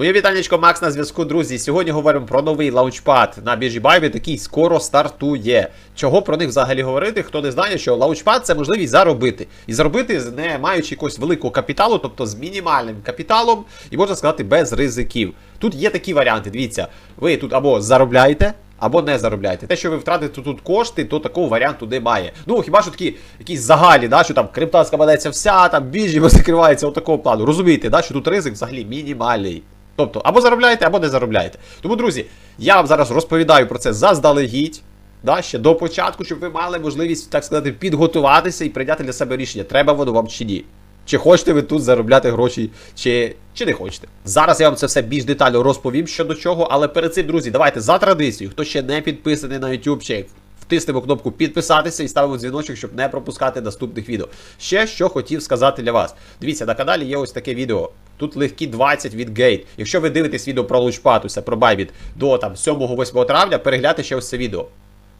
Моє вітанечко Макс на зв'язку, друзі. Сьогодні говоримо про новий лаунчпад на біржі Bybit, який скоро стартує. Чого про них взагалі говорити? Хто не знає, що лаунчпад це можливість заробити. І заробити не маючи якогось великого капіталу, тобто з мінімальним капіталом, і можна сказати, без ризиків. Тут є такі варіанти. Дивіться, ви тут або заробляєте. Або не заробляєте. Те, що ви втратите тут кошти, то такого варіанту немає. Ну, хіба що такі якісь загалі, да, що там крипта складається вся, там біжі закривається от такого плану. Розумієте, да, що тут ризик взагалі мінімальний. Тобто, або заробляєте, або не заробляєте. Тому, друзі, я вам зараз розповідаю про це заздалегідь. Да, ще до початку, щоб ви мали можливість, так сказати, підготуватися і прийняти для себе рішення, треба воно вам чи ні. Чи хочете ви тут заробляти гроші, чи, чи не хочете. Зараз я вам це все більш детально розповім щодо чого, але перед цим, друзі, давайте за традицією, хто ще не підписаний на YouTube, чи втиснемо кнопку підписатися і ставимо дзвіночок, щоб не пропускати наступних відео. Ще що хотів сказати для вас. Дивіться, на каналі є ось таке відео. Тут легкі 20 від Gate. Якщо ви дивитесь відео про Лучпатуся, про байбіт до 7-8 травня, перегляньте ще ось це відео.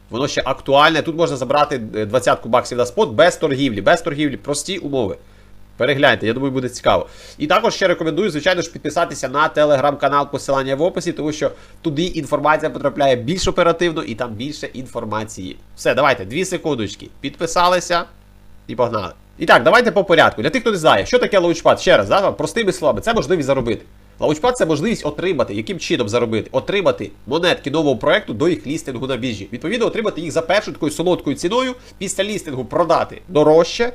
Воно ще актуальне. Тут можна забрати е, 20 баксів на спот без торгівлі, без торгівлі, прості умови. Перегляньте, я думаю, буде цікаво. І також ще рекомендую, звичайно ж, підписатися на телеграм-канал, посилання в описі, тому що туди інформація потрапляє більш оперативно і там більше інформації. Все, давайте, дві секундочки. Підписалися і погнали. І так, давайте по порядку. Для тих, хто не знає, що таке лаунчпад, ще раз, да, простими словами, це можливість заробити. Лаунчпад це можливість отримати, яким чином заробити, отримати монетки нового проекту до їх лістингу на біржі. Відповідно, отримати їх за першою такою солодкою ціною, після лістингу продати дорожче.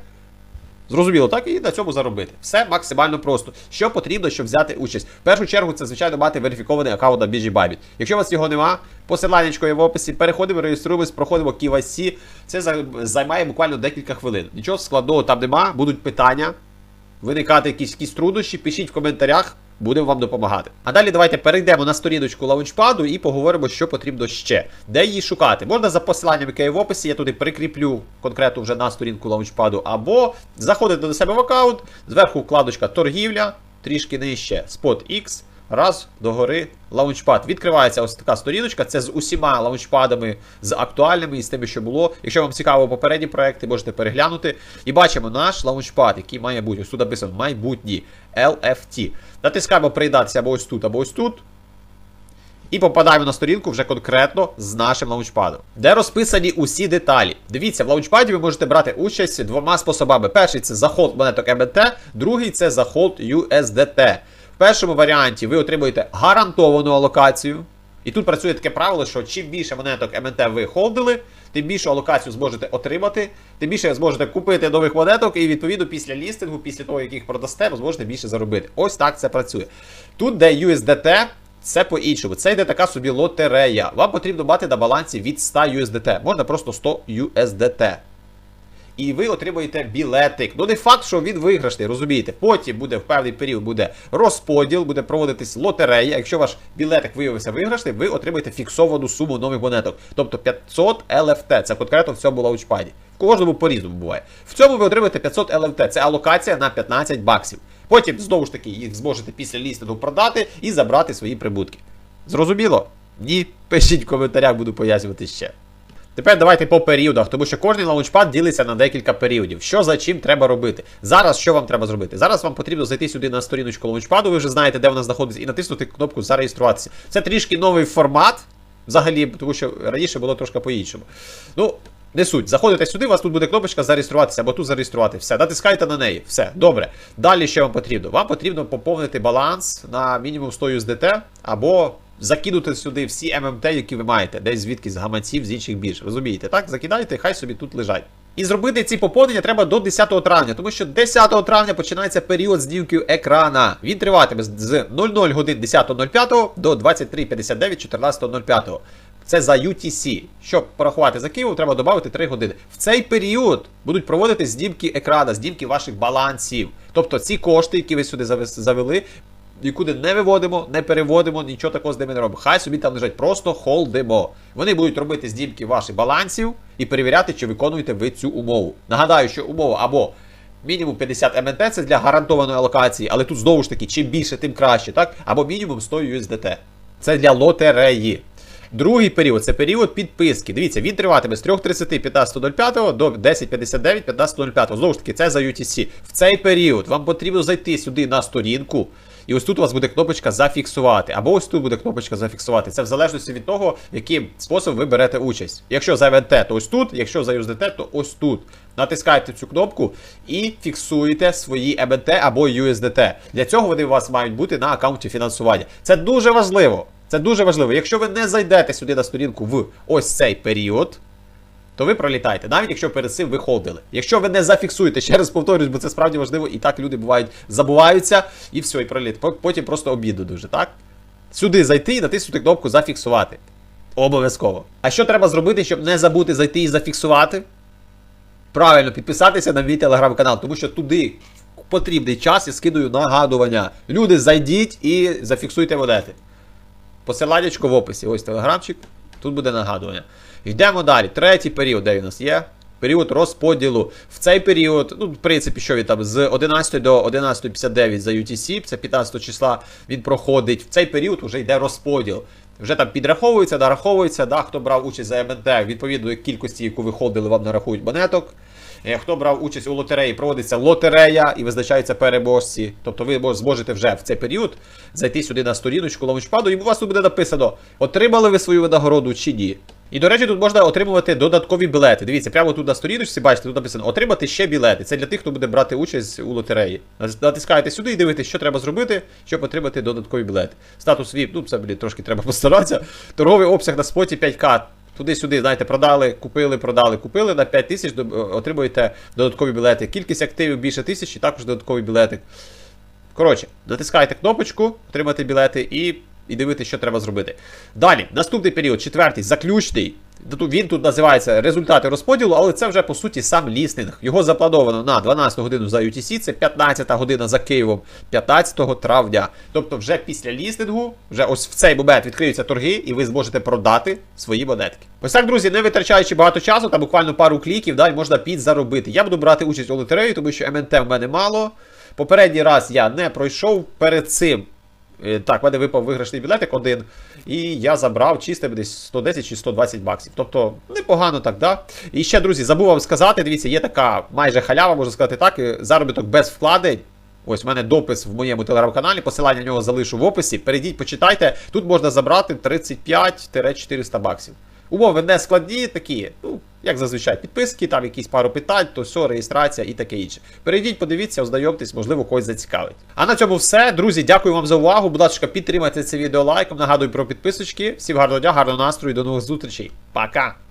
Зрозуміло, так і на цьому заробити. Все максимально просто. Що потрібно, щоб взяти участь? В першу чергу, це звичайно мати верифікований аккаунт на біржі Bybit. Якщо у вас його нема, посиланнячко є в описі. Переходимо, реєструємось, проходимо KYC. Це займає буквально декілька хвилин. Нічого складного там нема, будуть питання. Виникати якісь, якісь труднощі, пишіть в коментарях. Будемо вам допомагати. А далі давайте перейдемо на сторіночку лаунчпаду і поговоримо, що потрібно ще. Де її шукати? Можна за посиланням, яке є в описі, я туди прикріплю конкретно вже на сторінку лаунчпаду, або заходите до себе в аккаунт, зверху вкладочка торгівля, трішки нижче SpotX, раз догори лаунчпад. Відкривається ось така сторіночка. Це з усіма лаунчпадами, з актуальними і з тими, що було. Якщо вам цікаво попередні проекти, можете переглянути. І бачимо наш лаунчпад, який має бути. Ось тут написано майбутній LFT. Натискаємо приєднатися або ось тут, або ось тут. І попадаємо на сторінку вже конкретно з нашим лаунчпадом, де розписані усі деталі. Дивіться, в лаунчпаді ви можете брати участь двома способами. Перший це заход монеток МНТ, другий це заход USDT. В першому варіанті ви отримуєте гарантовану алокацію. І тут працює таке правило, що чим більше монеток МНТ ви холдили, тим більшу алокацію зможете отримати, тим більше зможете купити нових монеток, і відповідно після лістингу, після того, як їх продасте, ви зможете більше заробити. Ось так це працює. Тут, де USDT, це по-іншому. Це йде така собі лотерея. Вам потрібно мати на балансі від 100 USDT. Можна просто 100 USDT. І ви отримуєте білетик. Ну, не факт, що він виграшний, розумієте. Потім буде в певний період буде розподіл, буде проводитись лотерея. Якщо ваш білетик виявився виграшним, ви отримаєте фіксовану суму нових монеток. Тобто 500 LFT. Це конкретно в цьому лаунчпаді. В кожному по-різному буває. В цьому ви отримаєте 500 LFT. Це алокація на 15 баксів. Потім знову ж таки їх зможете після лістингу продати і забрати свої прибутки. Зрозуміло? Ні? Пишіть в коментарях, буду пояснювати ще. Тепер давайте по періодах, тому що кожний лаунчпад ділиться на декілька періодів. Що за чим треба робити? Зараз що вам треба зробити? Зараз вам потрібно зайти сюди на сторіночку лаунчпаду, ви вже знаєте, де вона знаходиться, і натиснути кнопку Зареєструватися. Це трішки новий формат, взагалі, тому що раніше було трошки по-іншому. Ну, не суть. Заходите сюди, у вас тут буде кнопочка зареєструватися або тут зареєструвати. Все, натискайте на неї. Все, добре. Далі що вам потрібно? Вам потрібно поповнити баланс на мінімум 100 USDT або закинути сюди всі ММТ, які ви маєте, десь звідки з гаманців, з інших бірж. Розумієте, так? Закидайте, хай собі тут лежать. І зробити ці поповнення треба до 10 травня, тому що 10 травня починається період знімків екрана. Він триватиме з 00 годин 10.05 до 23.59 14.05. Це за UTC. Щоб порахувати за Києвом, треба додати 3 години. В цей період будуть проводити знімки екрана, знімки ваших балансів. Тобто ці кошти, які ви сюди завели, нікуди не виводимо, не переводимо, нічого такого з ними не робимо. Хай собі там лежать, просто холдимо. Вони будуть робити знімки ваших балансів і перевіряти, чи виконуєте ви цю умову. Нагадаю, що умова або мінімум 50 МНТ це для гарантованої алокації, але тут знову ж таки, чим більше, тим краще, так? Або мінімум 100 USDT. Це для лотереї. Другий період це період підписки. Дивіться, він триватиме з 3.30 15.05 до 10.59 15.05. Знову ж таки, це за UTC. В цей період вам потрібно зайти сюди на сторінку І ось тут у вас буде кнопочка зафіксувати, або ось тут буде кнопочка зафіксувати. Це в залежності від того, яким способом ви берете участь. Якщо за ЕВТ, то ось тут, якщо за USDT, то ось тут. Натискаєте цю кнопку і фіксуєте свої ЕБТ або USDT. Для цього вони у вас мають бути на аккаунті фінансування. Це дуже важливо. Це дуже важливо. Якщо ви не зайдете сюди на сторінку в ось цей період, то ви пролітаєте, навіть якщо перед цим ви холдили. Якщо ви не зафіксуєте, ще раз повторюсь, бо це справді важливо, і так люди бувають, забуваються, і все, і проліт. Потім просто обіду дуже, так? Сюди зайти і натиснути кнопку зафіксувати. Обов'язково. А що треба зробити, щоб не забути зайти і зафіксувати? Правильно, підписатися на мій телеграм-канал, тому що туди в потрібний час я скидаю нагадування. Люди, зайдіть і зафіксуйте монети. Посиланнячко в описі. Ось телеграмчик. Тут буде нагадування. Йдемо далі. Третій період, де він у нас є? Період розподілу. В цей період, ну, в принципі, що він там з 11 до 11.59 за UTC, це 15 числа він проходить. В цей період вже йде розподіл. Вже там підраховується, нараховується, да, хто брав участь за МНТ, відповідно кількості, яку ви ходили, вам нарахують монеток. Е, Хто брав участь у лотереї, проводиться лотерея і визначаються переможці. Тобто ви зможете вже в цей період зайти сюди на сторіночку лаунчпаду, і у вас тут буде написано, отримали ви свою винагороду чи ні. І, до речі, тут можна отримувати додаткові білети. Дивіться, прямо тут на сторіночці, бачите, тут написано отримати ще білети. Це для тих, хто буде брати участь у лотереї. Натискаєте сюди і дивитесь, що треба зробити, щоб отримати додаткові білети. Статус VIP, ну це блін, трошки треба постаратися. Торговий обсяг на споті 5К. Туди-сюди, знаєте, продали, купили, продали, купили на 5 тисяч, отримуєте додаткові білети. Кількість активів більше тисячі, також додатковий білетик. Коротше, натискайте кнопочку, отримати білети і, і дивитися, що треба зробити. Далі, наступний період, четвертий, заключний. Він тут називається результати розподілу, але це вже по суті сам лістинг. Його заплановано на 12 годину за UTC, це 15 година за Києвом, 15 травня. Тобто, вже після лістингу, вже ось в цей момент відкриються торги, і ви зможете продати свої монетки. Ось так, друзі, не витрачаючи багато часу, там буквально пару кліків, да, можна підзаробити. Я буду брати участь у лотереї, тому що МНТ в мене мало. Попередній раз я не пройшов перед цим. Е, Так, в мене випав виграшний білетик один, і я забрав чисте десь 110 чи 120 баксів. Тобто непогано так, да? І ще, друзі, забув вам сказати, дивіться, є така майже халява, можна сказати так, е, заробіток без вкладень. Ось в мене допис в моєму телеграм-каналі, посилання на нього залишу в описі. Перейдіть, почитайте. Тут можна забрати 35-400 баксів. Умови не складні, такі, ну, як зазвичай, підписки, там якісь пару питань, то все, реєстрація і таке інше. Перейдіть, подивіться, ознайомтесь, можливо, когось зацікавить. А на цьому все. Друзі, дякую вам за увагу. Будь ласка, підтримайте це відео лайком. Нагадую про підписочки. Всім гарного дня, гарного настрою, до нових зустрічей. Пока!